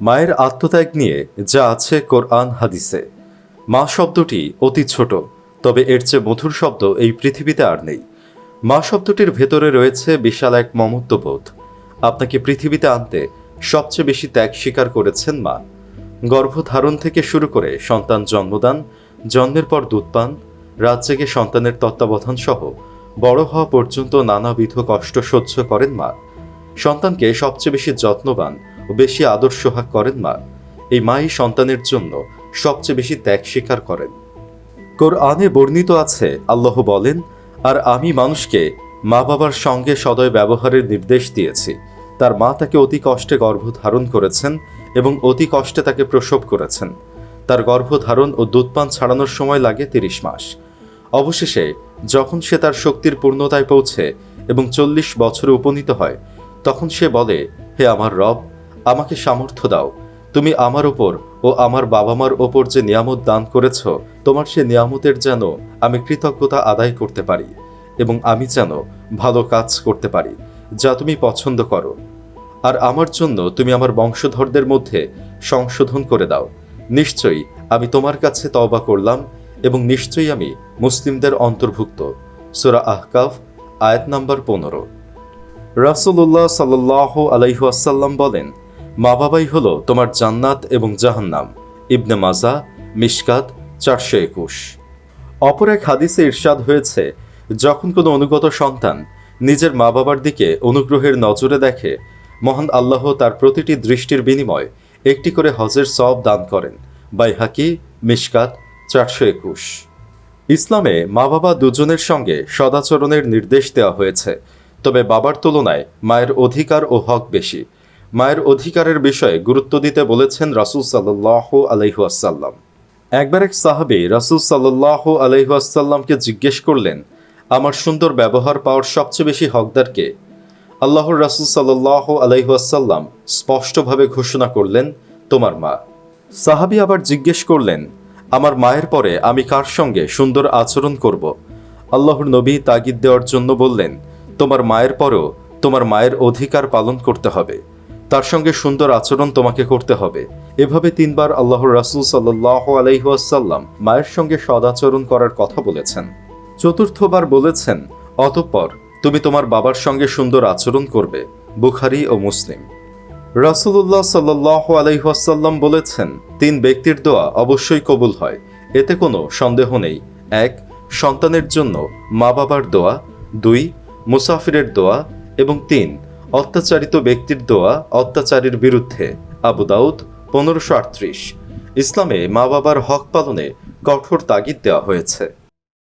মায়ের আত্মত্যাগ নিয়ে যা আছে কোরআন হাদিসে। মা শব্দটি অতি ছোট, তবে এর চেয়ে মধুর শব্দ এই পৃথিবীতে আর নেই। মা শব্দটির ভেতরে রয়েছে বিশাল এক মমত্ববোধ। আপনাকে পৃথিবীতে আনতে সবচেয়ে বেশি ত্যাগ স্বীকার করেছেন মা। গর্ভধারণ থেকে শুরু করে সন্তান জন্মদান, জন্মের পর দুধপান রাত জেগে সন্তানের তত্ত্বাবধান সহ বড় হওয়া পর্যন্ত নানাবিধ কষ্ট সহ্য করেন মা। সন্তানকে সবচেয়ে বেশি যত্নবান বেশি আদর সোহাগ করেন মা। এই মাই সন্তানের জন্য সবচেয়ে বেশি ত্যাগ স্বীকার করেন। কোরআনে বর্ণিত আছে, আল্লাহ বলেন, আর আমি মানুষকে মা বাবার সঙ্গে সদয় ব্যবহারের নির্দেশ দিয়েছি। তার মা তাকে অতি কষ্টে গর্ভধারণ করেছেন এবং অতি কষ্টে তাকে প্রসব করেছেন। তার গর্ভধারণ ও দুধপান ছাড়ানোর সময় লাগে তিরিশ মাস। অবশেষে যখন সে তার শক্তির পূর্ণতায় পৌঁছে এবং চল্লিশ বছরে উপনীত হয়, তখন সে বলে, হে আমার রব আমাকে সামর্থ্য দাও। তুমি আমার ওপর ও আমার বাবা মার ওপর যে নিয়ামত দান করেছ, তোমার সে নিয়ামতের যেন আমি কৃতজ্ঞতা আদায় করতে পারি এবং আমি যেন ভালো কাজ করতে পারি, যা তুমি পছন্দ করো। আর আমার জন্য তুমি আমার বংশধরদের মধ্যে সংশোধন করে দাও। নিশ্চয়ই আমি তোমার কাছে তওবা করলাম এবং নিশ্চয়ই আমি মুসলিমদের অন্তর্ভুক্ত। সুরা আহকাফ, আয়াত নাম্বার পনেরো। রাসুল্লাহ সাল্লাহ আলাইহাসাল্লাম বলেন মা বাবাই হলো তোমার জান্নাত এবং জাহান্নাম। ইবনে মাজা, মিশকাত, চারশো একুশ। অপর এক হাদিসে ইরশাদ হয়েছে, যখন কোনো অনুগত সন্তান নিজের মা বাবার দিকে অনুগ্রহের নজরে দেখে, মহান আল্লাহ তার প্রতিটি দৃষ্টির বিনিময় একটি করে হজের সব দান করেন, বাইহাকি, মিশকাত, চারশো একুশ। ইসলামে মা বাবা দুজনের সঙ্গে সদাচরণের নির্দেশ দেওয়া হয়েছে, তবে বাবার তুলনায় মায়ের অধিকার ও হক বেশি। মায়ের অধিকারের বিষয়ে গুরুত্ব দিতে বলেছেন রাসুল সাল্লাহ আলহিহাসাল্লাম একবার এক সাহাবি রাসুল সাল্লাহ আলহিহাসাল্লামকে জিজ্ঞেস করলেন, আমার সুন্দর ব্যবহার পাওয়ার সবচেয়ে বেশি হকদারকে আল্লাহর রাসুল সাল্লাহ আলহিহাসাল্লাম স্পষ্টভাবে ঘোষণা করলেন, তোমার মা। সাহাবি আবার জিজ্ঞেস করলেন, আমার মায়ের পরে আমি কার সঙ্গে সুন্দর আচরণ করব? আল্লাহর নবী তাগিদ দেওয়ার জন্য বললেন, তোমার মায়ের পরেও তোমার মায়ের অধিকার পালন করতে হবে। তার সঙ্গে সুন্দর আচরণ তোমাকে করতে হবে। এভাবে তিনবার আল্লাহর রাসুল সাল্লাহ আলাইহাসাল্লাম মায়ের সঙ্গে সদাচরণ করার কথা বলেছেন। চতুর্থবার বলেছেন, অতঃপর তুমি তোমার বাবার সঙ্গে সুন্দর আচরণ করবে, বুখারি ও মুসলিম। রাসুল্লাহ সাল্লাহ আলাইহাসাল্লাম বলেছেন, তিন ব্যক্তির দোয়া অবশ্যই কবুল হয়, এতে কোনো সন্দেহ নেই। এক, সন্তানের জন্য মা বাবার দোয়া। দুই, মুসাফিরের দোয়া। এবং তিন অত্যাচারিত ব্যক্তির দোয়া অত্যাচারীর বিরুদ্ধে। আবু দাউদ, পনেরোশো আটত্রিশ। ইসলামে মা বাবার হক পালনে কঠোর তাগিদ দেওয়া হয়েছে।